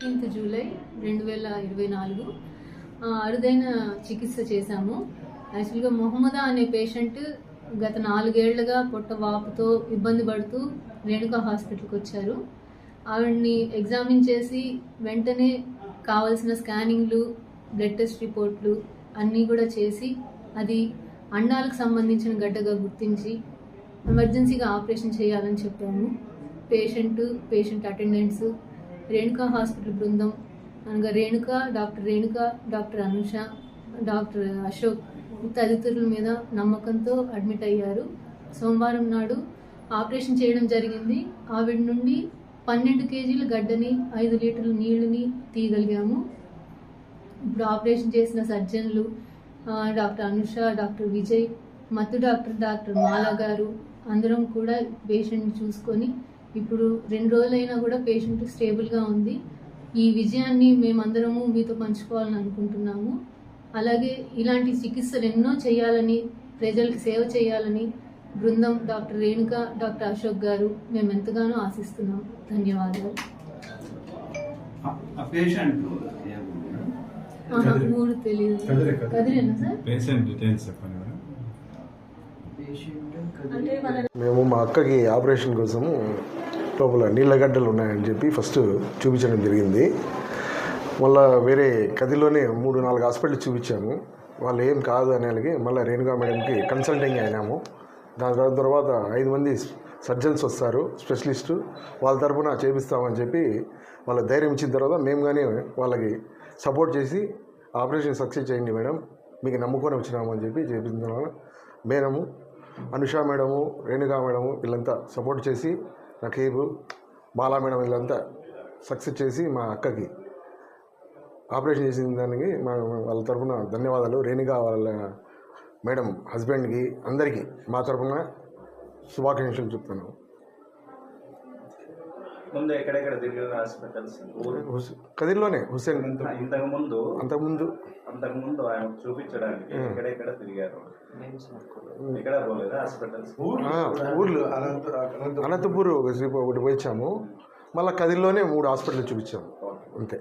Fifteenth July రెండు వేల ఇరవై నాలుగు. అరుదైన చికిత్స చేశాము. యాక్చువల్గా మొహమ్మదా అనే పేషెంట్ గత నాలుగేళ్ళుగా పొట్ట వాపుతో ఇబ్బంది పడుతూ రేణుకా హాస్పిటల్కి వచ్చారు. ఆవిడ్ని ఎగ్జామిన్ చేసి వెంటనే కావాల్సిన స్కానింగ్లు బ్లడ్ టెస్ట్ రిపోర్ట్లు అన్నీ కూడా చేసి అది అండాలకు సంబంధించిన గడ్డగా గుర్తించి ఎమర్జెన్సీగా ఆపరేషన్ చేయాలని చెప్పాము. Patient patient attendants Renuka hospital బృందం అనగా Renuka doctor Renuka doctor Anusha doctor Ashok తదితరుల మీద నమ్మకంతో అడ్మిట్ అయ్యారు. సోమవారం నాడు ఆపరేషన్ చేయడం జరిగింది. ఆవిడ నుండి పన్నెండు కేజీల గడ్డని ఐదు లీటర్ల నీళ్ళని తీయగలిగాము. ఇప్పుడు ఆపరేషన్ చేసిన సర్జన్లు డాక్టర్ అనుష డాక్టర్ విజయ్ మత్తు డాక్టర్ డాక్టర్ మాలా గారు అందరం కూడా పేషెంట్ని చూసుకొని ఇప్పుడు రెండు రోజులైనా కూడా పేషెంట్ స్టేబుల్గా ఉంది. ఈ విజయాన్ని మేమందరము మీతో పంచుకోవాలని అనుకుంటున్నాము. అలాగే ఇలాంటి చికిత్సలు ఎన్నో చేయాలని ప్రజలకు సేవ చేయాలని బృందం డాక్టర్ రేణుక డాక్టర్ అశోక్ గారు మేము ఎంతగానో ఆశిస్తున్నాం. ధన్యవాదాలు. ఊరు తెలియదు. కదిరేనా సార్? పేషెంట్ డీటెయిల్స్ చెప్పండి మేము మా అక్కకి ఆపరేషన్ కోసము లోపల నీళ్ళగడ్డలు ఉన్నాయని చెప్పి ఫస్ట్ చూపించడం జరిగింది. మళ్ళా వేరే కదిలోనే మూడు నాలుగు హాస్పిటల్ చూపించాము. వాళ్ళు ఏం కాదు అనేకి మళ్ళీ రేణుకా మేడంకి కన్సల్టింగ్ అయినాము. దాని తర్వాత ఐదు మంది సర్జన్స్ వస్తారు స్పెషలిస్టు వాళ్ళ తరపున చేపిస్తామని చెప్పి వాళ్ళ ధైర్యం ఇచ్చిన తర్వాత మేము కానీ వాళ్ళకి సపోర్ట్ చేసి ఆపరేషన్ సక్సెస్ చేయండి మేడం మీకు నమ్ముకొని వచ్చినాము అని చెప్పి చేపించిన తర్వాత madam Anusha madam Renuka madam వీళ్ళంతా సపోర్ట్ చేసి రకీబు బాలా మేడం వీళ్ళంతా సక్సెస్ చేసి మా అక్కకి ఆపరేషన్ చేసిన దానికి మా వాళ్ళ తరఫున ధన్యవాదాలు. రేణిగా వాళ్ళ మేడం హస్బెండ్కి అందరికీ మా తరఫున శుభాకాంక్షలు చెప్తాను ముందు ఎక్కడెక్కడ తిరిగారు హాస్పిటల్స్ కదిర్లోనే హుస్సేన్. ఇంతకు ముందు అంతకుముందు. అంతకు ముందు ఆయన చూపించడానికి ఎక్కడెక్కడ తిరిగారు? ఎక్కడ పోలేదా? హాస్పిటల్స్. ఊర్లు. అనంతపూర్. ఒకటి పోయి వచ్చాము. మళ్ళీ కదిర్లోనే మూడు హాస్పిటల్ చూపించాము. అంతే.